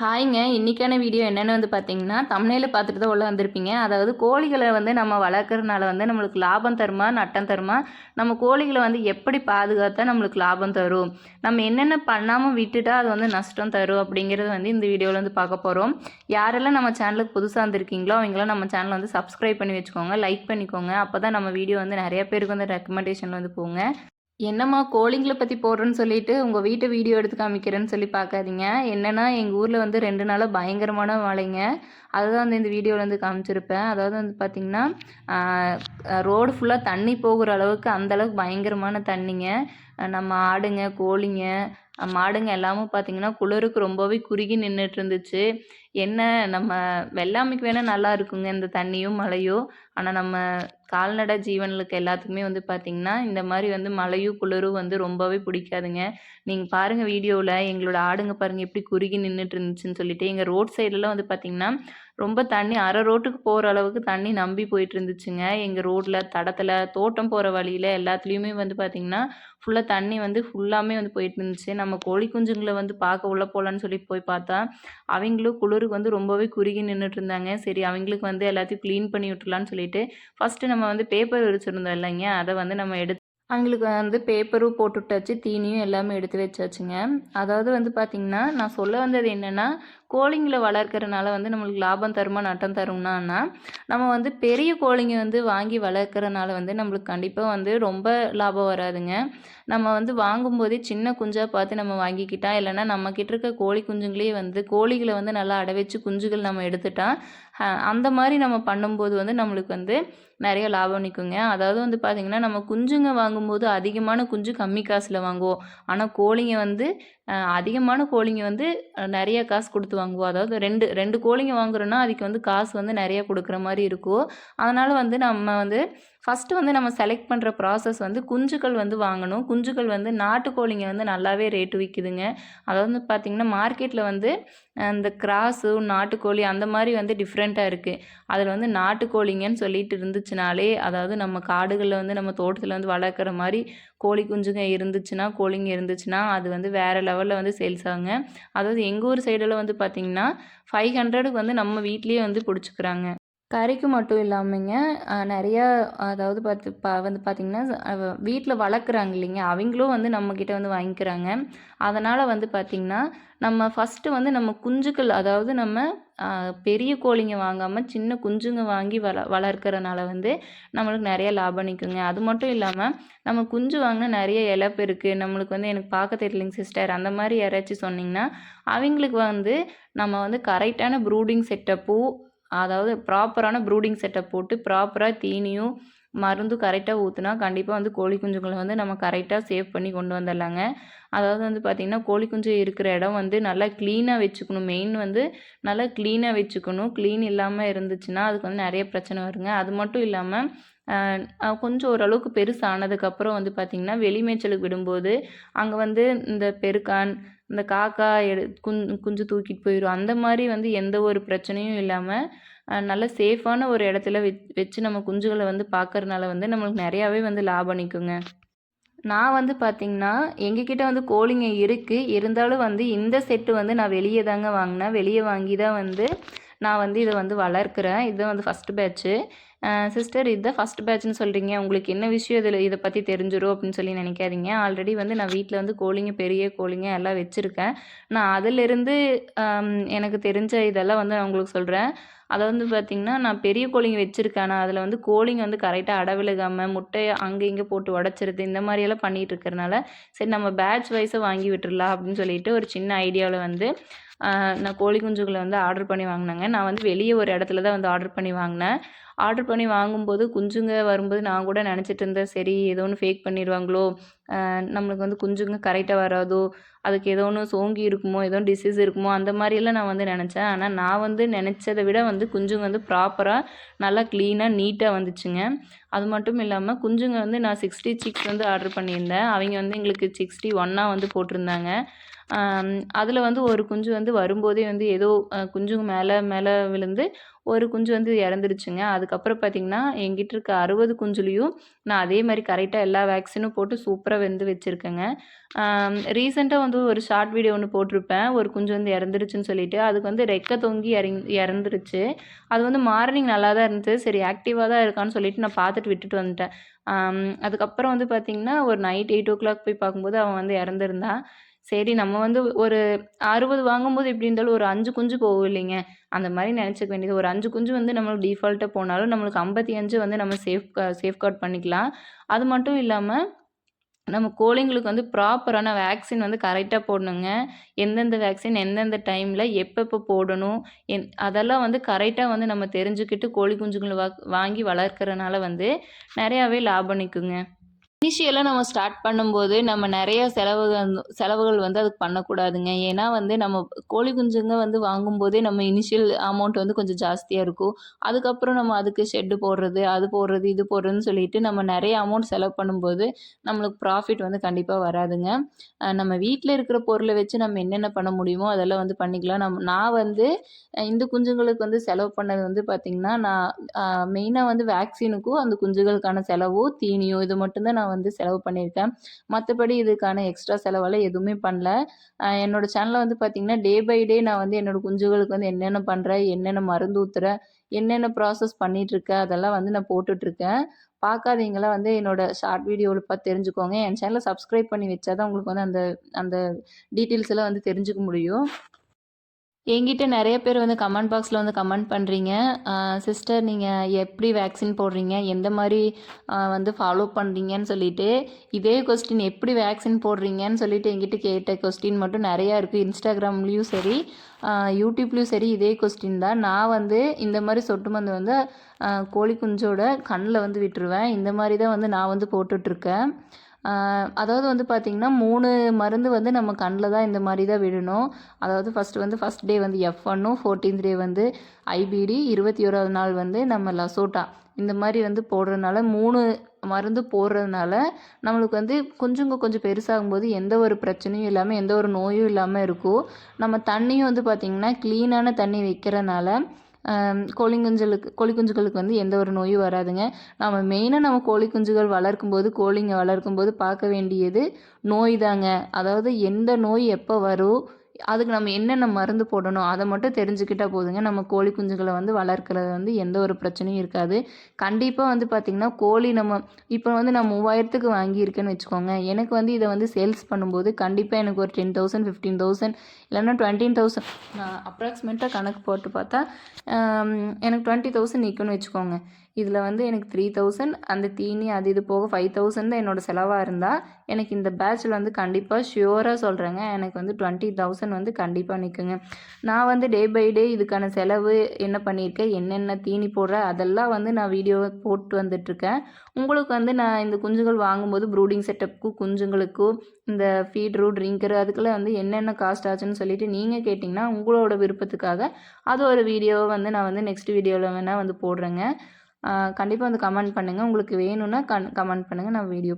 ஹாய்ங்க. இன்றைக்கான வீடியோ என்னென்னு வந்து பார்த்தீங்கன்னா தமிழில் பார்த்துட்டு தான் உள்ள வந்திருப்பீங்க. அதாவது கோழிகளை வந்து நம்ம வளர்க்குறதுனால வந்து நம்மளுக்கு லாபம் தருமா நட்டம் தருமா? நம்ம கோழிகளை வந்து எப்படி பாதுகாத்தா நம்மளுக்கு லாபம் தரும்? நம்ம என்னென்ன பண்ணாமல் விட்டுட்டா அது வந்து நஷ்டம் தரும் அப்படிங்கிறது வந்து இந்த வீடியோவில் வந்து பார்க்க போகிறோம் யாரெல்லாம் நம்ம சேனலுக்கு புதுசாக வந்திருக்கீங்களோ அவங்களாம் நம்ம சேனலை வந்து சப்ஸ்கிரைப் பண்ணி வச்சுக்கோங்க. லைக் பண்ணிக்கோங்க. அப்போ தான் நம்ம வீடியோ வந்து நிறைய பேருக்கு வந்து ரெக்கமெண்டேஷன் வந்து போங்க. என்னம்மா கோழிங்களை பற்றி போடுறேன்னு சொல்லிட்டு உங்கள் வீட்டை வீடியோ எடுத்து காமிக்கிறேன்னு சொல்லி பார்க்காதீங்க. என்னென்னா எங்கள் ஊரில் வந்து ரெண்டு நாளாக பயங்கரமான மழைங்க. அதுதான் வந்து இந்த வீடியோவில் வந்து காமிச்சிருப்பேன். அதாவது வந்து பார்த்திங்கன்னா ரோடு ஃபுல்லாக தண்ணி போகிற அளவுக்கு அந்தளவுக்கு பயங்கரமான தண்ணிங்க. நம்ம ஆடுங்க கோழிங்க மாடுங்க எல்லாமும் பார்த்திங்கன்னா குளிருக்கு ரொம்பவே குறுகி நின்றுட்டு இருந்துச்சு. என்ன நம்ம வெள்ளாமைக்கு வேணால் நல்லா இருக்குங்க இந்த தண்ணியும் மழையும். ஆனால் நம்ம கால்நடை ஜீவன்களுக்கு எல்லாத்துக்குமே வந்து பார்த்திங்கன்னா இந்த மாதிரி வந்து மழையும் குளிரும் வந்து ரொம்பவே பிடிக்காதுங்க. நீங்கள் பாருங்கள் வீடியோவில் எங்களோட ஆடுங்க பாருங்கள் எப்படி குறுகி நின்றுட்டு இருந்துச்சுன்னு சொல்லிட்டு எங்கள் ரோட் சைடெல்லாம் வந்து பார்த்திங்கன்னா ரொம்ப தண்ணி அரை ரோட்டுக்கு போகிற அளவுக்கு தண்ணி நம்பி போயிட்டு இருந்துச்சுங்க. எங்கள் ரோட்டில் தடத்தில் தோட்டம் போகிற வழியில் எல்லாத்துலேயுமே வந்து பார்த்திங்கன்னா ஃபுல்லாக தண்ணி வந்து ஃபுல்லாமே வந்து போயிட்டு இருந்துச்சு. நம்ம கோழி குஞ்சுங்களை வந்து பார்க்க உள்ளே போகலான்னு சொல்லி போய் பார்த்தா அவங்களும் குளிர் அவங்களுக்கு வந்து ரொம்பவே குறுகி நின்றுட்டு இருந்தாங்க சரி அவங்களுக்கு வந்து எல்லாத்தையும் க்ளீன் பண்ணி விட்டுலான்னு சொல்லிட்டு ஃபஸ்ட்டு நம்ம வந்து பேப்பர் விரிச்சிருந்தோம் இல்லைங்க? அதை வந்து நம்ம எடுத்து அவங்களுக்கு வந்து பேப்பரும் போட்டு விட்டாச்சு தீனியும் எல்லாமே எடுத்து வச்சாச்சுங்க. அதாவது வந்து பார்த்திங்கன்னா நான் சொல்ல வந்தது என்னென்னா கோழிங்களை வளர்க்குறனால வந்து நம்மளுக்கு லாபம் தருமா நட்டம் தரும்னா நம்ம வந்து பெரிய கோழிங்க வந்து வாங்கி வளர்க்குறனால வந்து நம்மளுக்கு கண்டிப்பாக வந்து ரொம்ப லாபம் வராதுங்க. நம்ம வந்து வாங்கும்போதே சின்ன குஞ்சாக பார்த்து நம்ம வாங்கிக்கிட்டா இல்லைன்னா நம்மக்கிட்ட இருக்க கோழி குஞ்சுங்களே வந்து கோழிகளை வந்து நல்லா அடை வச்சு குஞ்சுகள் நம்ம எடுத்துட்டா அந்த மாதிரி நம்ம பண்ணும்போது வந்து நம்மளுக்கு வந்து நிறைய லாபம் நிற்குங்க அதாவது வந்து பார்த்திங்கன்னா நம்ம குஞ்சுங்க வாங்கும்போது அதிகமான குஞ்சு கம்மி காசில் வாங்குவோம். ஆனால் கோழிங்க வந்து அதிகமான கோழிங்க வந்து நிறைய காசு கொடுத்து வாங்குவோம் அதாவது ரெண்டு ரெண்டு கோழிங்க வாங்குறோன்னா அதுக்கு வந்து காசு வந்து நிறைய கொடுக்குற மாதிரி இருக்கும். அதனால் வந்து நம்ம வந்து ஃபஸ்ட்டு வந்து நம்ம செலக்ட் பண்ணுற ப்ராசஸ் வந்து குஞ்சுகள் வந்து வாங்கணும். குஞ்சுகள் வந்து நாட்டுக்கோழிங்க வந்து நல்லாவே ரேட்டு விற்கிதுங்க அதாவது வந்து பார்த்திங்கன்னா மார்க்கெட்டில் வந்து இந்த கிராஸு நாட்டுக்கோழி அந்த மாதிரி வந்து டிஃப்ரெண்ட்டாக இருக்குது அதில் வந்து நாட்டுக்கோழிங்கன்னு சொல்லிட்டு இருந்துச்சுனாலே அதாவது நம்ம காடுகளில் வந்து நம்ம தோட்டத்தில் வந்து வளர்க்குற மாதிரி கோழி குஞ்சுங்க இருந்துச்சுன்னா கோழிங்க இருந்துச்சுன்னா அது வந்து வேறு லெவலில் வந்து சேல்ஸ் ஆகுங்க. அதாவது எங்கள் ஊர் சைடெல்லாம் வந்து பார்த்திங்கன்னா ஃபைவ் ஹண்ட்ரடுக்கு வந்து நம்ம வீட்லேயே வந்து பிடிச்சிக்கிறாங்க. கறிக்கு மட்டும் இல்லாமங்க நிறையா அதாவது பார்த்து பா வந்து பார்த்திங்கன்னா வீட்டில் வளர்க்குறாங்க இல்லைங்க. அவங்களும் வந்து நம்மக்கிட்ட வந்து வாங்கிக்கிறாங்க. அதனால் வந்து பார்த்திங்கன்னா நம்ம ஃபஸ்ட்டு வந்து நம்ம குஞ்சுக்கள் அதாவது நம்ம பெரிய கோழிங்க வாங்காமல் சின்ன குஞ்சுங்க வாங்கி வள வளர்க்குறனால வந்து நம்மளுக்கு நிறைய லாபம் நிற்குங்க அது மட்டும் இல்லாமல் நம்ம குஞ்சு வாங்கினா நிறைய இழப்பு இருக்குது நம்மளுக்கு வந்து எனக்கு பார்க்க தெரியலைங்க சிஸ்டர் அந்த மாதிரி யாராச்சும் சொன்னிங்கன்னா அவங்களுக்கு வந்து நம்ம வந்து கரெக்டான ப்ரூடிங் செட்டப்பும் அதாவது ப்ராப்பரான ப்ரூடிங் செட்டப் போட்டு ப்ராப்பராக தீனியும் மருந்து கரெக்டாக ஊற்றுனா கண்டிப்பாக வந்து கோழி குஞ்சுகளை வந்து நம்ம கரெக்டாக சேவ் பண்ணி கொண்டு வந்துடலாங்க. அதாவது வந்து பார்த்திங்கன்னா கோழி குஞ்சு இருக்கிற இடம் வந்து நல்லா க்ளீனாக வச்சுக்கணும். மெயின் வந்து நல்லா க்ளீனாக வச்சுக்கணும். க்ளீன் இல்லாமல் இருந்துச்சுன்னா அதுக்கு வந்து நிறைய பிரச்சனை வருங்க. அது மட்டும் இல்லாமல் கொஞ்சம் ஓரளவுக்கு பெருசானதுக்கப்புறம் வந்து பார்த்திங்கன்னா வெளி மேய்ச்சலுக்கு விடும்போது அங்கே வந்து இந்த பெருக்கான் இந்த காக்கா எடு குஞ்சு தூக்கிட்டு போயிடும் அந்த மாதிரி வந்து எந்த ஒரு பிரச்சனையும் இல்லாமல் நல்ல சேஃபான ஒரு இடத்துல வெச் வச்சு நம்ம குஞ்சுகளை வந்து பார்க்கறனால வந்து நம்மளுக்கு நிறையாவே வந்து லாபம் நிற்குங்க நான் வந்து பார்த்திங்கன்னா எங்ககிட்ட வந்து கோழிங்க இருக்குது இருந்தாலும் வந்து இந்த செட்டு வந்து நான் வெளியே தாங்க வாங்கினேன். வெளியே வாங்கி தான் வந்து நான் வந்து இதை வந்து வளர்க்குறேன். இதுதான் வந்து ஃபஸ்ட்டு பேட்ச்சு சிஸ்டர் இதுதான் ஃபஸ்ட் பேட்ச்னு சொல்கிறீங்க உங்களுக்கு என்ன விஷயம் இதில் இதை பற்றி தெரிஞ்சிடும் அப்படின்னு சொல்லி நினைக்காதீங்க. ஆல்ரெடி வந்து நான் வீட்டில் வந்து கோழிங்க பெரிய கோழிங்க எல்லாம் வச்சுருக்கேன். நான் அதிலிருந்து எனக்கு தெரிஞ்ச இதெல்லாம் வந்து நான் உங்களுக்கு சொல்கிறேன் அதை வந்து பார்த்திங்கன்னா நான் பெரிய கோழிங்க வச்சுருக்கேன். நான் அதில் வந்து கோழிங்க வந்து கரெக்டாக அடவிழுகாமல் முட்டையை அங்கே இங்கே போட்டு உடச்சிருது இந்த மாதிரியெல்லாம் பண்ணிகிட்டு இருக்கிறனால சரி நம்ம பேட்ச் வைஸை வாங்கி விட்டுடலாம் அப்படின்னு சொல்லிட்டு ஒரு சின்ன ஐடியாவில் வந்து நான் கோழி குஞ்சுகளை வந்து ஆர்டர் பண்ணி வாங்கினேங்க. நான் வந்து வெளியே ஒரு இடத்துல தான் வந்து ஆர்டர் பண்ணி வாங்கினேன். ஆர்டர் பண்ணி வாங்கும்போது குஞ்சுங்க வரும்போது நான் கூட நினச்சிட்டு இருந்தேன் சரி ஏதோ ஒன்று ஃபேக் பண்ணிடுவாங்களோ நம்மளுக்கு வந்து குஞ்சுங்க கரெக்டாக வராதோ அதுக்கு ஏதோ ஒன்று சோங்கி இருக்குமோ ஏதோ டிசீஸ் இருக்குமோ அந்த மாதிரியெல்லாம் நான் வந்து நினச்சேன். ஆனால் நான் வந்து நினச்சதை விட வந்து குஞ்சுங்க வந்து ப்ராப்பராக நல்லா க்ளீனாக நீட்டாக வந்துச்சுங்க. அது மட்டும் இல்லாமல் குஞ்சுங்க வந்து நான் சிக்ஸ்டி சிக்ஸ் வந்து ஆர்டர் பண்ணியிருந்தேன். அவங்க வந்து எங்களுக்கு சிக்ஸ்டி ஒன்னாக வந்து போட்டிருந்தாங்க. அதில் வந்து ஒரு குஞ்சு வந்து வரும்போதே வந்து ஏதோ குஞ்சுங்க மேலே மேலே விழுந்து ஒரு குஞ்சு வந்து இறந்துருச்சுங்க. அதுக்கப்புறம் பார்த்திங்கன்னா எங்கிட்ட இருக்க அறுபது குஞ்சுலேயும் நான் அதே மாதிரி கரெக்டாக எல்லா வேக்சினும் போட்டு சூப்பராக வெந்து வச்சுருக்கேங்க. ரீசெண்டாக வந்து ஒரு ஷார்ட் வீடியோ ஒன்று போட்டிருப்பேன். ஒரு குஞ்சு வந்து இறந்துருச்சுன்னு சொல்லிட்டு. அதுக்கு வந்து ரெக்க தொங்கி இறங் இறந்துருச்சு. அது வந்து மார்னிங் நல்லா தான் இருந்துச்சு சரி ஆக்டிவாக தான் இருக்கான்னு சொல்லிட்டு நான் பார்த்துட்டு விட்டுட்டு வந்துட்டேன். அதுக்கப்புறம் வந்து பார்த்திங்கன்னா ஒரு நைட் எயிட் ஓ கிளாக் போய் பார்க்கும்போது அவன் வந்து இறந்துருந்தான் சரி நம்ம வந்து ஒரு அறுபது வாங்கும்போது எப்படி இருந்தாலும் ஒரு அஞ்சு குஞ்சு போகும் இல்லைங்க. அந்த மாதிரி நினச்சிக்க வேண்டியது. ஒரு அஞ்சு குஞ்சு வந்து நம்மளுக்கு டிஃபால்ட்டாக போனாலும் நம்மளுக்கு ஐம்பத்தி அஞ்சு வந்து நம்ம சேஃப் சேஃப்கார்ட் பண்ணிக்கலாம். அது மட்டும் இல்லாமல் நம்ம கோழிங்களுக்கு வந்து ப்ராப்பரான வேக்சின் வந்து கரெக்டாக போடணுங்க. எந்தெந்த வேக்சின் எந்தெந்த டைமில் எப்பப்போ போடணும் என் அதெல்லாம் வந்து கரெக்டாக வந்து நம்ம தெரிஞ்சுக்கிட்டு கோழி குஞ்சுங்களை வா வாங்கி வளர்க்குறனால வந்து நிறையாவே லாபம் நிற்குங்க இனிஷியலாக நம்ம ஸ்டார்ட் பண்ணும்போது நம்ம நிறைய செலவுகள் செலவுகள் வந்து அதுக்கு பண்ணக்கூடாதுங்க. ஏன்னா வந்து நம்ம கோழி குஞ்சுங்க வந்து வாங்கும்போதே நம்ம இனிஷியல் அமௌண்ட் வந்து கொஞ்சம் ஜாஸ்தியாக இருக்கும். அதுக்கப்புறம் நம்ம அதுக்கு ஷெட்டு போடுறது அது போடுறது இது போடுறதுன்னு சொல்லிட்டு நம்ம நிறைய அமௌண்ட் செலவு பண்ணும்போது நம்மளுக்கு ப்ராஃபிட் வந்து கண்டிப்பாக வராதுங்க. நம்ம வீட்டில் இருக்கிற பொருளை வச்சு நம்ம என்னென்ன பண்ண முடியுமோ அதெல்லாம் வந்து பண்ணிக்கலாம். நம் நான் வந்து இந்த குஞ்சுங்களுக்கு வந்து செலவு பண்ணது வந்து பார்த்திங்கன்னா நான் மெயினாக வந்து வேக்சினுக்கும் அந்த குஞ்சுகளுக்கான செலவோ தீனியோ இது மட்டும்தான் நான் நான் வந்து செலவு பண்ணியிருக்கேன். மற்றபடி இதுக்கான எக்ஸ்ட்ரா செலவெல்லாம் எதுவுமே பண்ணல. என்னோடய சேனலில் வந்து பார்த்திங்கன்னா டே பை டே நான் வந்து என்னோடய குஞ்சுகளுக்கு வந்து என்னென்ன பண்ணுறேன் என்னென்ன மருந்து ஊற்றுறேன் என்னென்ன ப்ராசஸ் பண்ணிகிட்ருக்கேன் அதெல்லாம் வந்து நான் போட்டுட்ருக்கேன் பார்க்காதீங்களா வந்து என்னோடய ஷார்ட் வீடியோவில் பார்த்து தெரிஞ்சுக்கோங்க. என் சேனலை சப்ஸ்கிரைப் பண்ணி வச்சா தான் உங்களுக்கு வந்து அந்த அந்த டீட்டெயில்ஸ் எல்லாம் வந்து தெரிஞ்சுக்க முடியும். என்கிட்ட நிறைய பேர் வந்து கமெண்ட் பாக்ஸில் வந்து கமெண்ட் பண்ணுறீங்க சிஸ்டர் நீங்கள் எப்படி வேக்சின் போடுறீங்க? எந்த மாதிரி வந்து ஃபாலோ பண்ணுறீங்கன்னு சொல்லிட்டு இதே கொஸ்டின் எப்படி வேக்சின் போடுறீங்கன்னு சொல்லிட்டு என்கிட்ட கேட்ட கொஸ்டின் மட்டும் நிறையா இருக்குது இன்ஸ்டாகிராம்லேயும் சரி யூடியூப்லேயும் சரி இதே கொஸ்டின் தான். நான் வந்து இந்த மாதிரி சொட்டு மருந்து வந்து கோழி குஞ்சோட கண்ணில் வந்து விட்டுருவேன். இந்த மாதிரி தான் வந்து நான் வந்து போட்டுட்ருக்கேன் அதாவது வந்து பார்த்திங்கன்னா மூணு மருந்து வந்து நம்ம கண்ணில் தான் இந்த மாதிரி தான் விடணும். அதாவது ஃபஸ்ட்டு வந்து ஃபஸ்ட் டே வந்து எஃப் ஒன்னும் ஃபோர்டீன்த் டே வந்து ஐபிடி இருபத்தி ஓராவது நாள் வந்து நம்ம லசோட்டா இந்த மாதிரி வந்து போடுறதுனால மூணு மருந்து போடுறதுனால நம்மளுக்கு வந்து கொஞ்சம் கொஞ்சம் பெருசாகும்போது எந்த ஒரு பிரச்சனையும் இல்லாமல் எந்த ஒரு நோயும் இல்லாமல் இருக்கும். நம்ம தண்ணியும் வந்து பார்த்திங்கன்னா க்ளீனான தண்ணி வைக்கிறனால கோழி குஞ்சுகளுக்கு கோழி குஞ்சுகளுக்கு வந்து எந்த ஒரு நோயும் வராதுங்க. நம்ம மெயினாக நம்ம கோழி குஞ்சுகள் வளர்க்கும் போது கோழிங்க வளர்க்கும் போது பார்க்க வேண்டியது நோய் தாங்க அதாவது எந்த நோய் எப்போ வரும் அதுக்கு நம்ம என்னென்ன மருந்து போடணும் அதை மட்டும் தெரிஞ்சுக்கிட்டால் போதுங்க. நம்ம கோழி குஞ்சுகளை வந்து வளர்க்குறது வந்து எந்த ஒரு பிரச்சனையும் இருக்காது. கண்டிப்பாக வந்து பார்த்திங்கன்னா கோழி நம்ம இப்போ வந்து நான் மூவாயிரத்துக்கு வாங்கியிருக்கேன்னு வச்சுக்கோங்க. எனக்கு வந்து இதை வந்து சேல்ஸ் பண்ணும்போது கண்டிப்பாக எனக்கு ஒரு டென் தௌசண்ட் ஃபிஃப்டீன் தௌசண்ட் இல்லைன்னா டுவெண்ட்டின் தௌசண்ட் அப்ராக்சிமேட்டாக கணக்கு போட்டு பார்த்தா எனக்கு டுவெண்ட்டி தௌசண்ட் நிற்கும்னு வச்சுக்கோங்க. இதில் வந்து எனக்கு த்ரீ தௌசண்ட் அந்த தீனி அது இது போக ஃபைவ் தௌசண்ட் தான் என்னோடய செலவாக இருந்தால் எனக்கு இந்த பேட்சில் வந்து கண்டிப்பாக ஷியோராக சொல்கிறேங்க எனக்கு வந்து டுவெண்ட்டி தௌசண்ட் வந்து கண்டிப்பாக நிற்குங்க நான் வந்து டே பை டே இதுக்கான செலவு என்ன பண்ணியிருக்கேன் என்னென்ன தீனி போடுறேன் அதெல்லாம் வந்து நான் வீடியோ போட்டு வந்துட்டுருக்கேன். உங்களுக்கு வந்து நான் இந்த குஞ்சுகள் வாங்கும்போது ப்ரூடிங் செட்டப்புக்கும் குஞ்சுங்களுக்கும் இந்த ஃபீட்ரு ட்ரிங்கரு அதுக்கெல்லாம் வந்து என்னென்ன காஸ்ட் ஆச்சுன்னு சொல்லிட்டு நீங்கள் கேட்டிங்கன்னா உங்களோட விருப்பத்துக்காக அது ஒரு வீடியோவை வந்து நான் வந்து நெக்ஸ்ட் வீடியோவில் வேணால் வந்து போடுறேங்க. கண்டிப்பாக வந்து கமெண்ட் பண்ணுங்கள் உங்களுக்கு வேணும்னா கன் கமெண்ட் பண்ணுங்கள் நான் வீடியோ போ